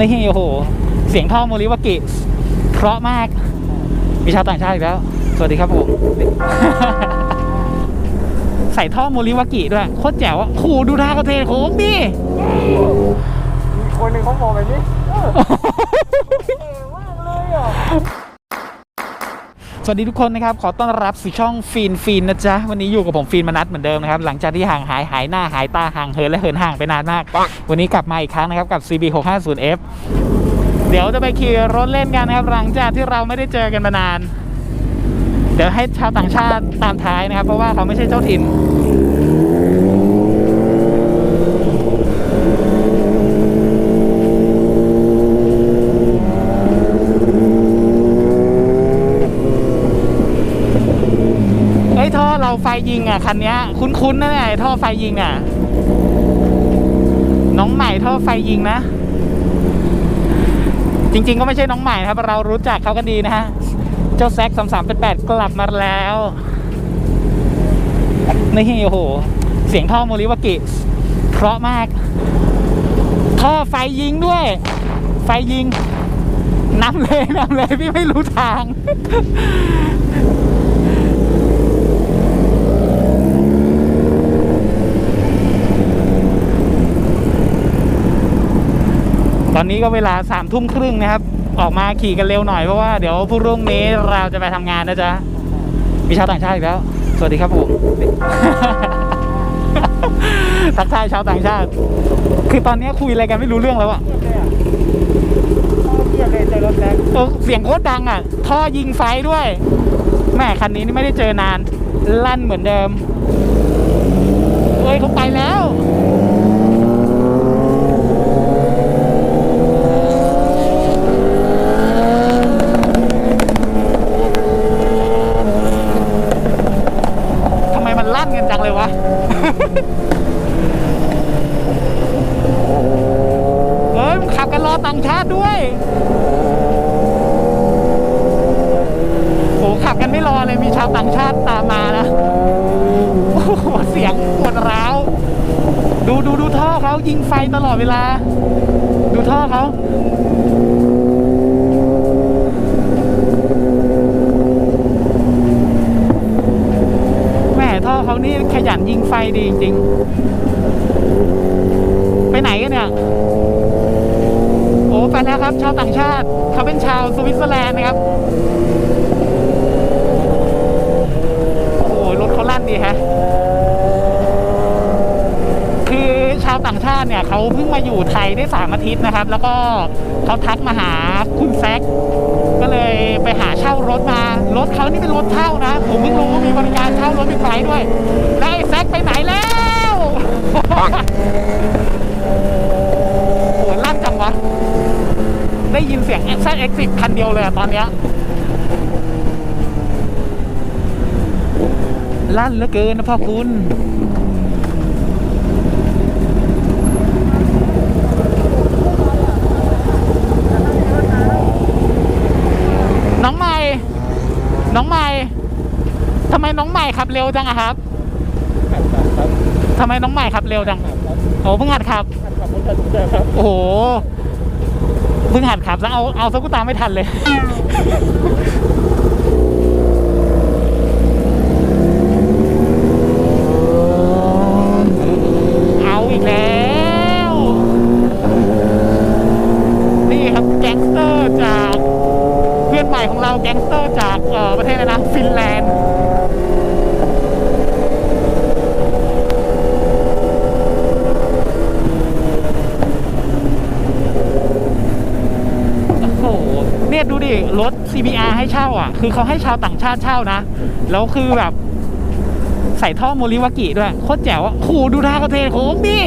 นี่โอ้โห เสียงท่อโมริวากิ เพราะมาก มีชาวต่างชาติอีกแล้ว สวัสดีครับผม ใส่ท่อโมริวากิด้วย โคตรแจ๋วอะโหดูท่ากระเทโค้งดิมีคนหนึ่งเขามองแบบนี้เออเก่งมากเลยอะ สวัสดีทุกคนนะครับ ขอต้อนรับสู่ช่องฟีนฟีนนะจ๊ะ วันนี้อยู่กับผมฟีนมนัทเหมือนเดิมนะครับ หลังจากที่ห่างหายหายหน้าหายตาห่างเหินและเหินห่างไปนานมาก วันนี้กลับมาอีกครั้งนะครับ กับ CB 6 5 0 F เดี๋ยวจะไปขี่รถเล่นกันนะครับ หลังจากที่เราไม่ได้เจอกันมานาน เดี๋ยวให้ชาวต่างชาติตามท้ายนะครับ เพราะว่าเขาไม่ใช่เจ้าถิ่น เฮ้ยท่อเราไฟยิง อะคันนี้คุ้นๆนะเนี่ยไอ้ท่อไฟยิงอะน้องใหม่ท่อไฟยิงนะ จริง ๆ ก็ไม่ใช่น้องใหม่ครับ เรารู้จักเขากันดีนะฮะเจ้าแซกสามสามเป็ดแปดกลับมาแล้วนี่โอ้โห เสียงท่อโมริวากิ เพราะมาก ท่อไฟยิงด้วย ไฟยิงนำเลยนำเลยพี่ไม่รู้ทาง อนนี้ก็เวลาสามทุ่มครึ่งนะครับ ออกมาขี่กันเร็วหน่อยเพราะว่าเดี๋ยวพรุ่งนี้เราจะไปทำงานนะจ๊ะ มีชาวต่างชาติอีกแล้ว สวัสดีครับผมทักทายชาวต่างชาติ คือตอนนี้คุยอะไรกันไม่รู้เรื่องแล้วอะเออเสียงโคตรดังอะ ท่อยิงไฟด้วย แม่คันนี้นี่ไม่ได้เจอนาน ลั่นเหมือนเดิม เอ้ยเขาไปแล้ว ทำไมมันลั่นกันจัง เลยวะเฮ้ยมันขับกันรอต่างชาติด้วยโหขับกันไม่รอเลยมีชาวต่างชาติตามมานะโอ้โหเสียงปวดร้าว ดูดูดูท่อเขายิงไฟตลอดเวลา ดูท่อเขา พ่อเขานี่ขยันยิงไฟดีจริงๆไปไหนกันเนี่ย โอ้ไปแล้วครับ ชาวต่างชาติ เขาเป็นชาวสวิตเซอร์แลนด์นะครับ โอ้รถเขาลั่นดีฮะ คือชาว ต่างชาติเนี่ยเขาเพิ่งมาอยู่ไทยได้สามอาทิตย์นะครับ แล้วก็เขาทักมาหาคุณแซกก็เลยไปหาเช่ารถมารถเขานี่เป็นรถเช่านะ ผมเพิ่งรู้ว่ามีบริการเช่ารถบิ๊กไบค์ด้วย แล้วไอ้แซกไปไหนแล้วโหลั่นจังวะได้ยินเสียง x x 10คันเดียวเลยตอนเนี้ยลั่นเหลือเกินนะพ่อคุณ น้องใหม่ น้องใหม่ทำไมน้องใหม่ขับ เร็วจังอะครับทำไมน้องใหม่ขับเร็วจังโอ้เพิ่งหัดขับขับรถทันเจอครับโอ้โหเพิ่งหัดขับแล้วเอาเอาสักกูตามไม่ทันเลย เอาอีกแล้ว นี่ครับแก๊งสเตอร์จาก เพื่อนใหม่ของเราแก๊งสเตอร์จากเอ่อประเทศอะไรนะ ฟินแลนด์ โอ้โห เนี่ยดูดิ รถ CBR ให้เช่าอะ คือเขาให้ชาวต่างชาติเช่านะ แล้วคือแบบ ใส่ท่อโมริวากิด้วย โคตรแจ๋วอะโอ้โหดูท่ากระเทโค้งดิ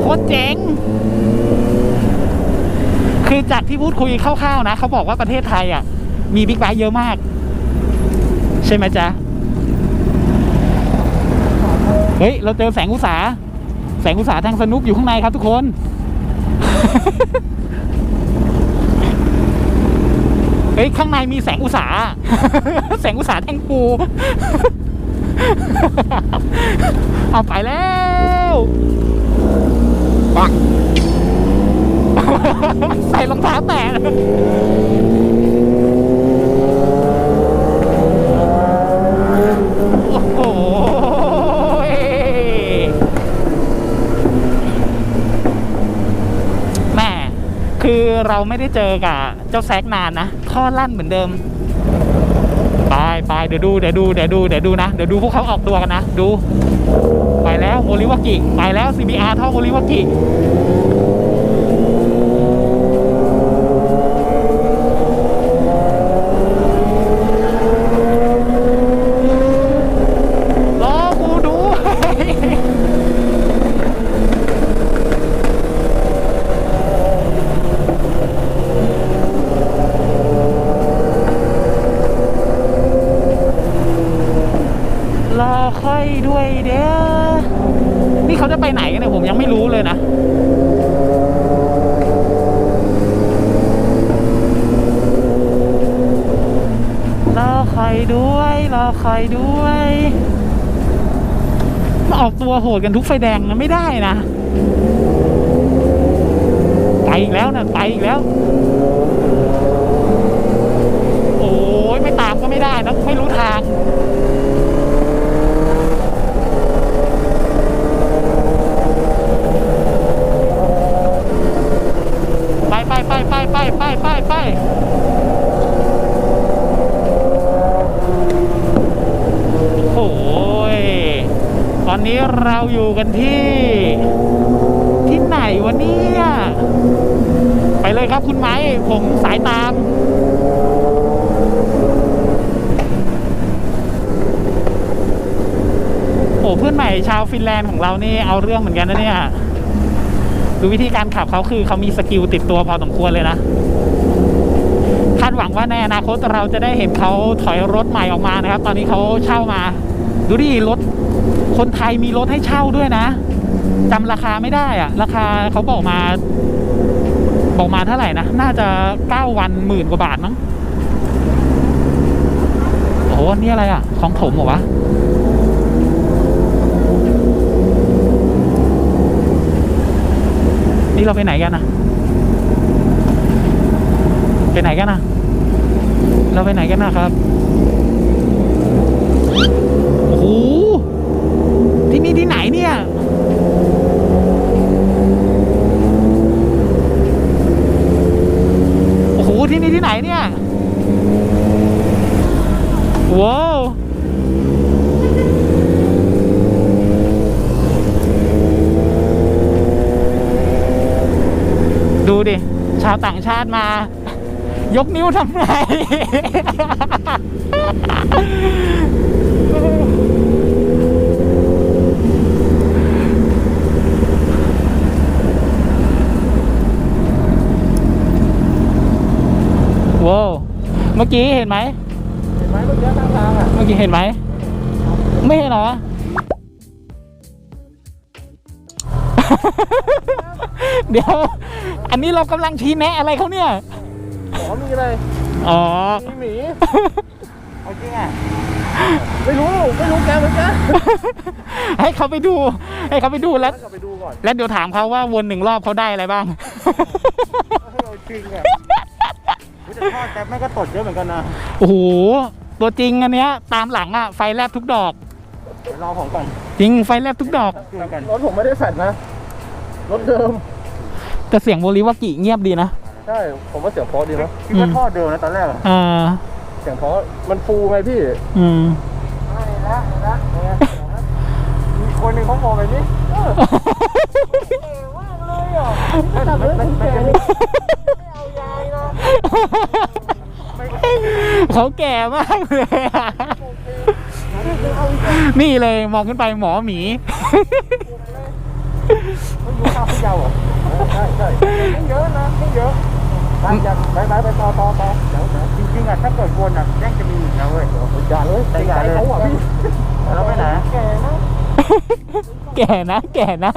โคตรเจ๋ง คือจากที่พูดคุยคร่าวๆนะ เขาบอกว่าประเทศไทยอะ มีบิ๊กไบค์เยอะมาก ใช่ไหมจ๊ะ เฮ้ย เราเจอแสงอุตสาแสงอุตสาทางสนุกอยู่ข้างในครับทุกคน เฮ้ย ข้างในมีแสงอุตสาแสงอุตสาแท่งปูเอาไปแล้วปังใส่รองเท้าแตะโอ้โหแม่ คือเราไม่ได้เจอกับเจ้าแซกนานนะท่อลั่นเหมือนเดิมไปไปเดี๋ยวดูเดี๋ยวดูเดี๋ยวดูเดี๋ยวดูนะเดี๋ยวดูพวกเขาออกตัวกันนะ ดู ไปแล้วโมลิวากิไปแล้ว CBR ท่อโมลิวากิ รอกูดู รอ ค่อยด้วยเด้อนี่เขาจะไปไหนกันเนี่ยผมยังไม่รู้เลยนะรอคอยด้วยรอคอยด้วยมาออกตัวโหดกันทุกไฟแดงนะไม่ได้นะไปอีกแล้วนะไปอีกแล้ว โอ้ยไม่ตามก็ไม่ได้นะไม่รู้ทาง ไป ไปไปไปไปไปโอ้ยตอนนี้เราอยู่กันที่ ที่ไหนวะเนี่ยไปเลยครับคุณไม้ผมสายตามโอ้เพื่อนใหม่ชาวฟินแลนด์ของเรานี่เอาเรื่องเหมือนกันนะเนี่ย ดูวิธีการขับเขาคือเขามีสกิลติดตัวพอสมควรเลยนะคาดหวังว่าในอนาคตเราจะได้เห็นเขาถอยรถใหม่ออกมานะครับ ตอนนี้เขาเช่ามา ดูดิรถคนไทยมีรถให้เช่าด้วยนะจำราคาไม่ได้อะราคาเขาบอกมา บอกมาเท่าไหร่นะ น่าจะเก้าวันหมื่นกว่าบาทมั้งโอ้โหนี่อะไรอะของถมเหรอวะ นี้เราไปไหนกันนะไปไหนกันนะเราไปไหนกันนะครับโอ้โหที่นี่ที่ไหนเนี่ยโอ้โหที่นี่ที่ไหนเนี่ย ว้าว ดูดิ ชาวต่างชาติมา ยกนิ้วทำไม ว้าวเมื่อกี้เห็นไหม เห็นไหมเมื่อกี้ข้างทางอะ เมื่อกี้เห็นไหม ไม่เห็นเหรอ เดี๋ยว อันนี้เรากำลังชี้แนะอะไรเขาเนี่ยหมอมีอะไร อ๋อ มีหมีเอาจริงอะ ไม่รู้ ไม่รู้แกเหมือนกันให้เขาไปดู ให้เขาไปดูแล้วแล้วกลับไปดูก่อนแล้วเดี๋ยวถามเขาว่าวนหนึ่งรอบเขาได้อะไรบ้างเอาจริงอะอุ๊ยแต่ทอดแกไม่ก็ตดเยอะเหมือนกันนะโอ้โห ตัวจริงอันเนี้ย ตามหลังอะไฟแลบทุกดอก เดี๋ยวรอของก่อนจริงไฟแลบทุกดอกรถผมไม่ได้แฟดนะ รถเดิม แต่เสียงโมริวากิเงียบดีนะ ใช่ ผมว่าเสียงเพราะดีนะคิดว่าท่อเดิมนะตอนแรกอะอ่าเสียงเพราะมันฟูไงพี่ อืมนี่นะนี่นะมีคนหนึ่งเขามองไปนี่เออเอว่างเลยอะไม่ทำเรื่องคุณแกนี่ไม่เอายายนะเขาแก่มากเลยอะนี่เลยมองขึ้นไปหมอหมีไม่รู้ข้าวพี่เยาเหรอ ใช่ใช่ไม่เยอะนะไม่เยอะไปอย่าไปไปไปต่อต่อต่อเดี๋ยวเดี๋ยวจริงๆอะถ้าเกิดวนอะแย่งจะมีอีกนะเว้ยอย่าเลยใจเขาอะพี่เราไปไหนแกนะแก่นะแก่นะ